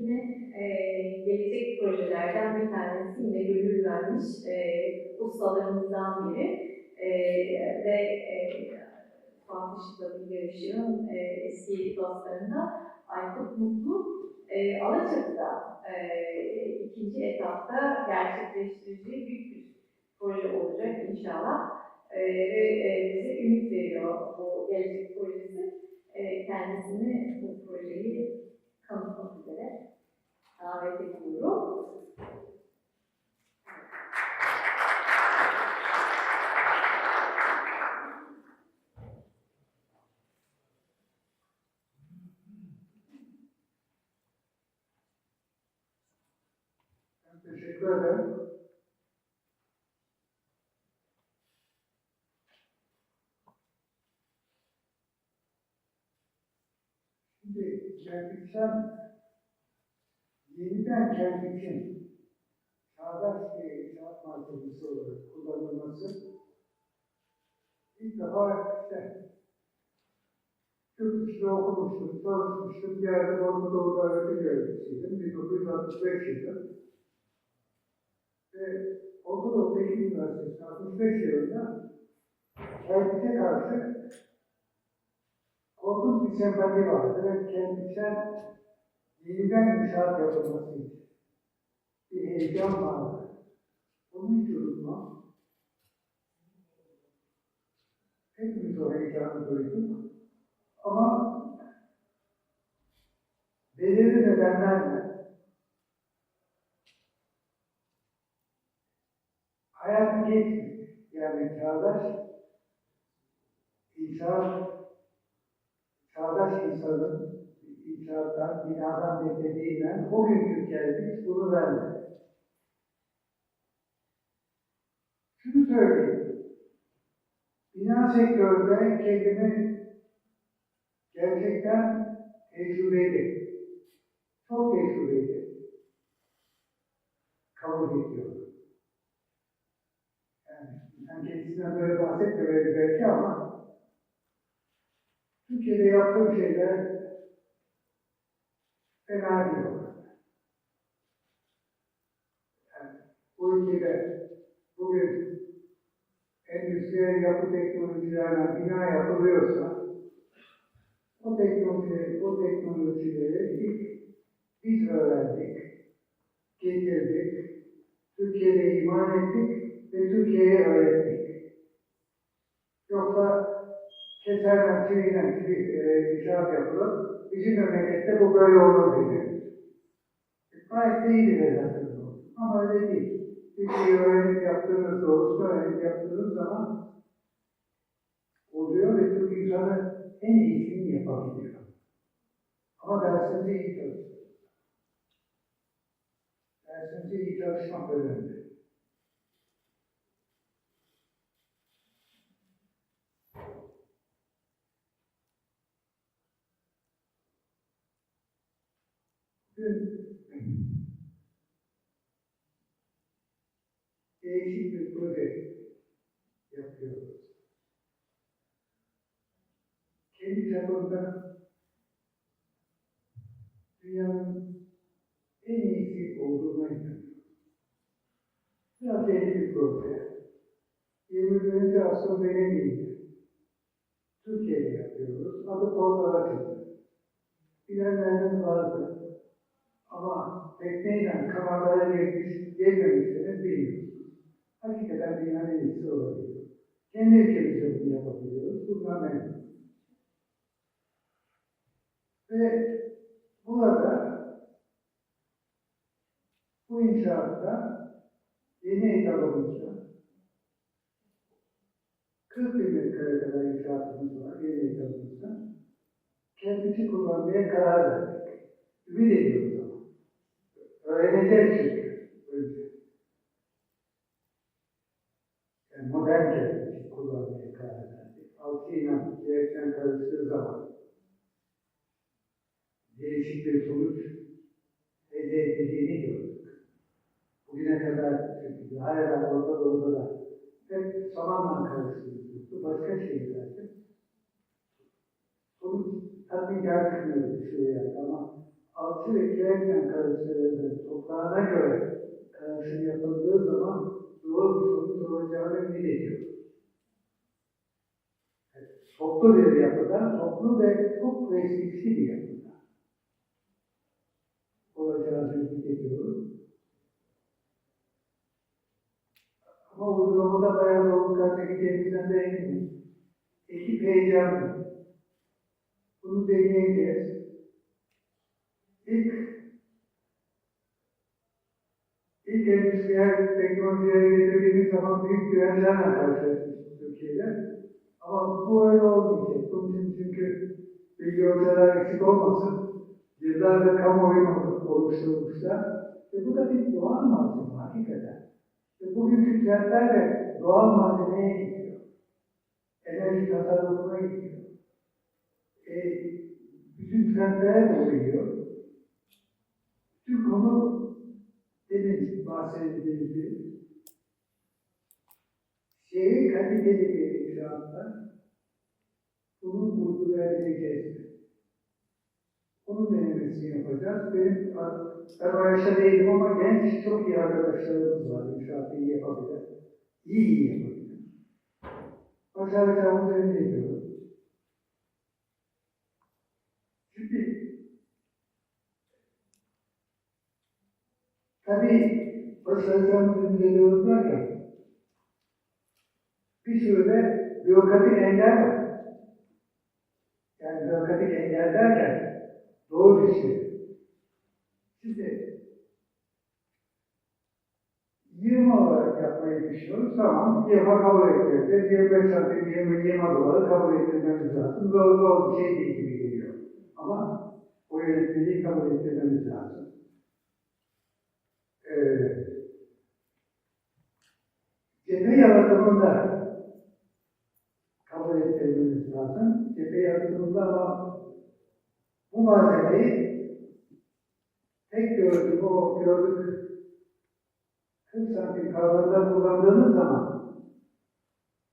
Yine e, gelecek projelerden bir tanesi yine gönül vermiş e, ustalarımızdan biri e, ve e, Fatih Yarışı'nın e, eski dostlarından Aykut Mutlu e, Alaçatı'da e, ikinci etapta gerçekleştireceği büyük bir proje olacak inşallah. E, ve e, bize ümit veriyor bu gelecek projesi. E, kendisini bu projeyi tanıtmak üzere davet ediyorum. Ben teşekkür ederim. Şimdi kendiksel yeniden kendiksin çağdaş bir inşaat malzemesi olarak kullanılması ilk defa işte Yurt dışında okumuştum, çalışmıştım, yerde Orta Doğu'da öğretim görevlisiydim, 1965 yılı. Ve Orta Doğu Teknik Üniversitesi 65 yılında Kendis'e karşı korkunç bir sempati vardı ve kendisel yeniden inşaat yapılması için bir heyecan vardı. Onu hiç unutmam. Hepimiz o heyecanı duyduk. Ama belirli nedenlerle hayat geçmiyor. Yani çağdaş çağdaş insanın inşaattan, binadan beklediğinden o günkü geldik bunu vermedi. Şunu söyleyeyim. Bina sektöründe kendimi gerçekten tecrübeli, çok tecrübeli kabul ediyorum. Yani insan kendisinden böyle bahsetmemeli belki ama Türkiye'de yaptığım şeyler fena değil. Yani bu ülkede bugün endüstriyel yapı teknolojilerle bina yapılıyorsa o teknoloji, o teknolojileri ilk biz öğrendik, getirdik, Türkiye'de iman ettik ve Türkiye'ye öğrettik. Keserden, çiviyle çivi, e, inşaat yapılıp bizim memlekette bu böyle olur dedi. Gayet de iyi bir zaten bu. Ama öyle değil. Bir şeyi öğrenip yaptığınız, doğrusunu öğrenip yaptığınız zaman oluyor ve Türk insanı en iyisini yapabiliyor. Ama dersinizi iyi çalışın. Dersinizi iyi çalışmak önemli. Bugün değişik bir proje yapıyoruz. Kendi çapında dünyanın en iyisi olduğuna inanıyorum. Biraz yeni bir proje. 21. asrın Venedik'te. Türkiye'de yapıyoruz. Adı Porto Bilenleriniz vardı. Ama tekneyle kameraya gelmiş, gelmemişseniz bilmiyorsunuz. Hakikaten dünyanın en iyisi olabilir. Kendi ülkemizde bunu yapabiliyoruz. Bundan memnunum. Ve burada bu inşaatta yeni etabımızda 40 bin metreye kadar inşaatımız var yeni etabımızda. Kendisi kullanmaya karar verdik. Ümit ediyoruz ama. Öğreneceğiz çünkü. Önce. Yani modern kendisi kullanmaya karar verdik. Altıyla direkten karıştığı zaman değişik bir sonuç elde edildiğini gördük. Bugüne kadar çünkü her yer Orta Doğu'da da hep samanla karıştırılmıştı. Başka şeylerdi. Sonuç tatminkar çıkmıyordu şuraya ama alçı ve kireçten karıştırıldığı toprağına göre karışım yapıldığı zaman ümit ediyor. Evet, Toplu bir yapıda, toplu ve çok prestijli bir yapıda olacağını ümit ediyorum. Ama uygulamada bayağı zorluklar çekeceğimizden de eminim. Ekip heyecanlı. Bunu deneyeceğiz. İlk ilk endüstriyel teknolojiye getirdiğimiz zaman büyük güvenlerle karşılaşmıştık Türkiye'de. Ama bu öyle olmayacak. Bunun için çünkü bilgi ortalar eksik olmasın. Yıllardır kamuoyu oluşturmuşlar. Ve bu da bir doğal malzeme hakikaten. Ve bugünkü trendler de doğal malzemeye gidiyor. Enerji tasarrufuna gidiyor. E, bütün trendlere de uyuyor. Bütün konu demin bahsedildiği şehir kaliteli bir inşaatlar bunu uygulayabileceğiz mi? Onun denemesini yapacağız. Benim, ben o değilim ama genç çok iyi arkadaşlarımız var. İnşaatı iyi yapabilir. İyi iyi yapabilir. Başaracağımız emin ediyorum. Şimdi tabii başaracağımız emin ediyorum derken bir sürü de bürokratik engel var. Yani bürokratik engel derken doğru düşünüyor. Şimdi 20 olarak yapmayı düşünüyoruz. Tamam, 20 kabul ettireceğiz. 25 santim 20, 20 doları kabul ettirmemiz lazım. Doğru doğru bir şey değil gibi geliyor. Ama o yönetmeliği kabul ettirmemiz lazım. Ee, cephe yaratımında kabul ettirmemiz lazım. Cephe yaratımında ama bu malzemeyi tek gördük, o gördük 40 santim kavramda kullandığınız zaman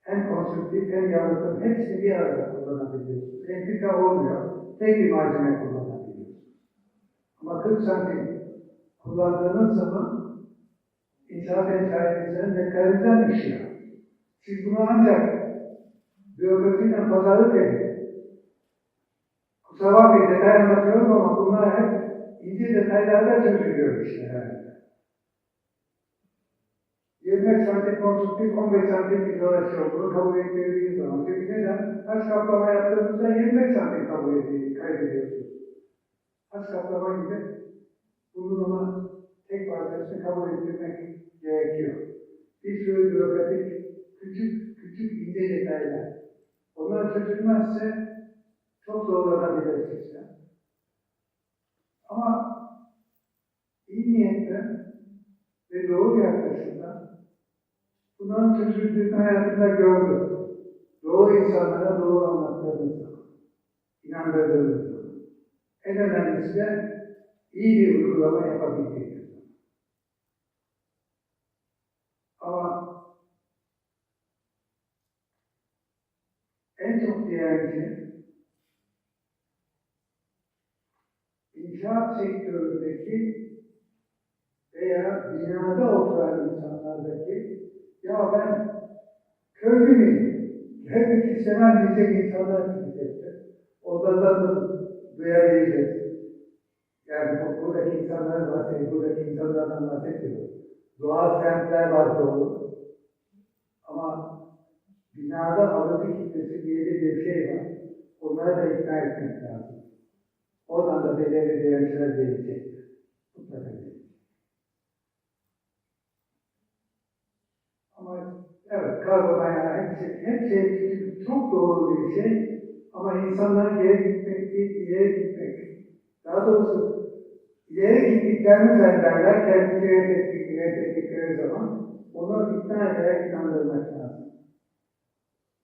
hem konstruktif hem yalıtım hepsini bir arada kullanabiliyorsunuz. Entrika olmuyor. Tek bir malzeme kullanabiliyorsunuz. Ama 40 santim kullandığınız zaman inşaat emsaliyesinin mekanizden düşüyor. Siz bunu ancak bürokrasiyle pazarlık edin. Kusura bakmayın detay anlatıyorum ama bunlar hep ince detaylarda çözülüyor işte herhalde. 25 santim konstruktif, 15 santim izolasyon bunu kabul ettirdiğiniz zaman. Çünkü neden? Taş kaplama yaptığınızda 25 santim kabul edildiğini kaybediyorsunuz. Taş kaplama gibi bunun ama tek parçasını kabul ettirmek gerekiyor. Bir sürü bürokratik, küçük küçük ince detaylar. Onlar çözülmezse çok zorlanabilir sistem. Ama iyi niyetle ve doğru yaklaşımda bunların çözüldüğünü hayatında gördüm. Doğru insanlara doğru anlattığımız zaman, inandırdığımız. En önemlisi de iyi bir uygulama zaman. Ama en çok diğer şey inşaat sektöründeki veya binada oturan insanlardaki ya ben köylü müyüm? Hep istemem diyecek insanlar çıkacaktır. Odadan da duyabileceğiz. Yani bu, buradaki insanlar bahsediyor, buradaki insanlardan bahsediyor. Doğal kentler var doğru. Ama binada alıcı kitlesi diye bir şey var. Onları da ikna etmek lazım. Oradan da belirli. Mutlaka gelecek. Ama evet karbon ayağı hepsi, hepsi, hepsi çok doğru bir şey. Ama insanların ileri gitmek değil, ileri gitmek. Daha doğrusu gittiklerini zannederler, kendini reddettik, reddettikleri zaman onu ikna ederek inandırmak lazım.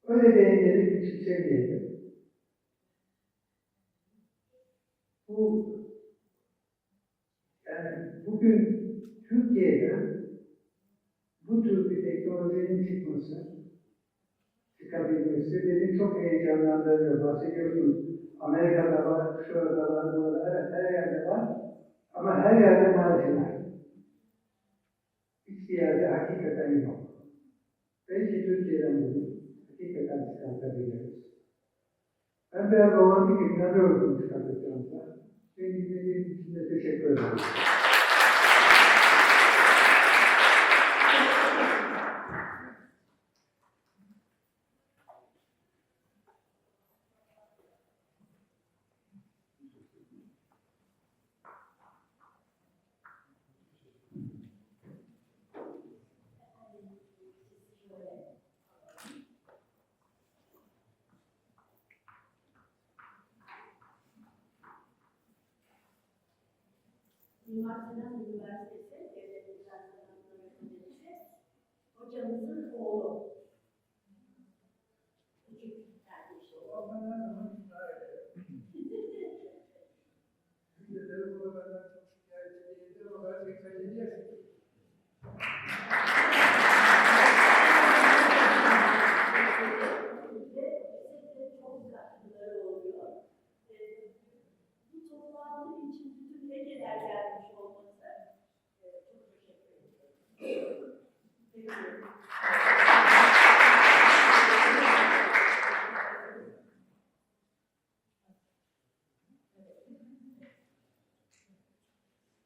Öyle bir engeli küçük şey diyelim. Bu yani bugün Türkiye'de bu tür bir teknolojinin çıkması, çıkabilmesi beni çok heyecanlandırıyor. Bahsediyorsunuz. Amerika'da var, şurada var, burada, evet her yerde var. Ama her yerde marjinal. Hiçbir yerde hakikaten yok. Belki Türkiye'den bunu hakikaten çıkartabiliriz. Ben biraz romantik inanıyorum çıkartacağımıza. Beni dinlediğiniz için de teşekkür ederim. Sinan Üniversitesi Devlet Sanatları Fakültesi hocamızın oğlu.